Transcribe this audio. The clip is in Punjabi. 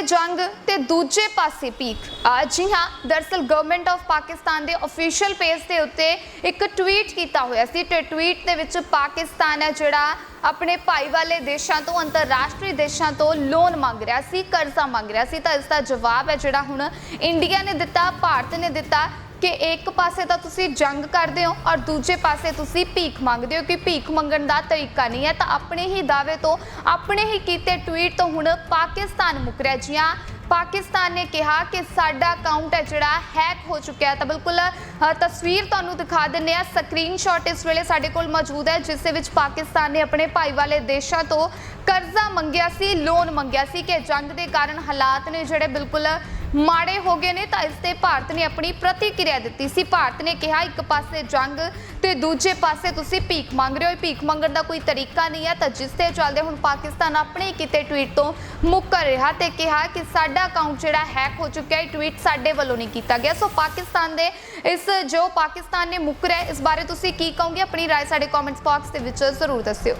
ਪਾਸੇ ਜੰਗ ਤੇ ਦੂਜੇ ਪਾਸੇ ਭੀਖ। ਆ ਜੀ ਹਾਂ, ਦਰਸਲ ਗਵਰਨਮੈਂਟ ਆਫ ਪਾਕਿਸਤਾਨ ਦੇ ਅਫੀਸ਼ੀਅਲ ਪੇਜ ਦੇ ਉੱਤੇ ਇੱਕ ਟਵੀਟ ਕੀਤਾ ਹੋਇਆ ਸੀ ਤੇ ਟਵੀਟ ਦੇ ਵਿੱਚ ਪਾਕਿਸਤਾਨ ਹੈ ਜਿਹੜਾ ਆਪਣੇ ਭਾਈ ਵਾਲੇ ਦੇਸ਼ਾਂ ਤੋਂ, ਅੰਤਰਰਾਸ਼ਟਰੀ ਦੇਸ਼ਾਂ ਤੋਂ ਲੋਨ ਮੰਗ ਰਿਹਾ ਸੀ, ਕਰਜ਼ਾ ਮੰਗ ਰਿਹਾ ਸੀ ਤਾਂ ਇਸ ਦਾ ਜਵਾਬ ਹੈ ਜਿਹੜਾ ਹੁਣ ਇੰਡੀਆ ਨੇ ਦਿੱਤਾ, ਭਾਰਤ ਨੇ ਦਿੱਤਾ। ਕਿ ਇੱਕ ਪਾਸੇ ਤਾਂ ਤੁਸੀਂ ਜੰਗ ਕਰਦੇ ਹੋ ਔਰ ਦੂਜੇ ਪਾਸੇ ਤੁਸੀਂ ਭੀਖ ਮੰਗਦੇ ਹੋ ਕਿ ਭੀਖ ਮੰਗਣ ਦਾ ਤਰੀਕਾ ਨਹੀਂ ਹੈ, ਤਾਂ ਆਪਣੇ ਹੀ ਦਾਅਵੇ ਤੋਂ, ਆਪਣੇ ਹੀ ਕੀਤੇ ਟਵੀਟ ਤੋਂ ਹੁਣ ਪਾਕਿਸਤਾਨ ਮੁੱਕ ਰਿਹਾ ਜੀ ਪਾਕਿਸਤਾਨ ਨੇ ਕਿਹਾ ਕਿ ਸਾਡਾ ਅਕਾਊਂਟ ਹੈ ਜਿਹੜਾ ਹੈਕ ਹੋ ਚੁੱਕਿਆ ਤਾਂ ਬਿਲਕੁਲ ਤਸਵੀਰ ਤੁਹਾਨੂੰ ਦਿਖਾ ਦਿੰਨੇ ਆ ਸਕਰੀਨਸ਼ਾਟ ਇਸ ਵੇਲੇ ਸਾਡੇ ਕੋਲ ਮੌਜੂਦ ਹੈ, ਜਿਸ ਦੇ ਵਿੱਚ ਪਾਕਿਸਤਾਨ ਨੇ ਆਪਣੇ ਭਾਈ ਵਾਲੇ ਦੇਸ਼ਾਂ ਤੋਂ ਕਰਜ਼ਾ ਮੰਗਿਆ ਸੀ ਲੋਨ ਮੰਗਿਆ ਸੀ ਕਿ ਜੰਗ ਦੇ ਕਾਰਨ ਹਾਲਾਤ ਨੇ ਜਿਹੜੇ ਬਿਲਕੁਲ ਮਾੜੇ ਹੋ ਗਏ ਨੇ ਤਾਂ ਇਸ ਤੇ ਭਾਰਤ ਨੇ ਆਪਣੀ ਪ੍ਰਤੀਕਿਰਿਆ ਦਿੱਤੀ ਸੀ ਭਾਰਤ ਨੇ ਕਿਹਾ ਇੱਕ ਪਾਸੇ ਜੰਗ ਤੇ ਦੂਜੇ ਪਾਸੇ ਤੁਸੀਂ ਭੀਖ ਮੰਗ ਰਹੇ ਹੋ ਇਹ ਭੀਖ ਮੰਗਣ ਦਾ ਕੋਈ ਤਰੀਕਾ ਨਹੀਂ ਹੈ ਤਾਂ ਜਿਸ ਤੇ ਚੱਲਦੇ ਹੁਣ ਪਾਕਿਸਤਾਨ ਆਪਣੇ ਹੀ ਕੀਤੇ ਟਵੀਟ ਤੋਂ ਮੁੱਕਰ ਰਿਹਾ ਤੇ ਕਿਹਾ ਕਿ ਸਾਡਾ ਅਕਾਊਂਟ ਜਿਹੜਾ ਹੈਕ ਹੋ ਚੁੱਕਿਆ ਹੈ ਟਵੀਟ ਸਾਡੇ ਵੱਲੋਂ ਨਹੀਂ ਕੀਤਾ ਗਿਆ ਸੋ ਪਾਕਿਸਤਾਨ ਦੇ ਇਸ ਜੋ ਪਾਕਿਸਤਾਨ ਨੇ ਮੁੱਕਰਿਆ ਇਸ ਬਾਰੇ ਤੁਸੀਂ ਕੀ ਕਹੋਗੇ ਆਪਣੀ رائے ਸਾਡੇ ਕਮੈਂਟਸ ਬਾਕਸ ਦੇ ਵਿੱਚ ਜ਼ਰੂਰ ਦੱਸਿਓ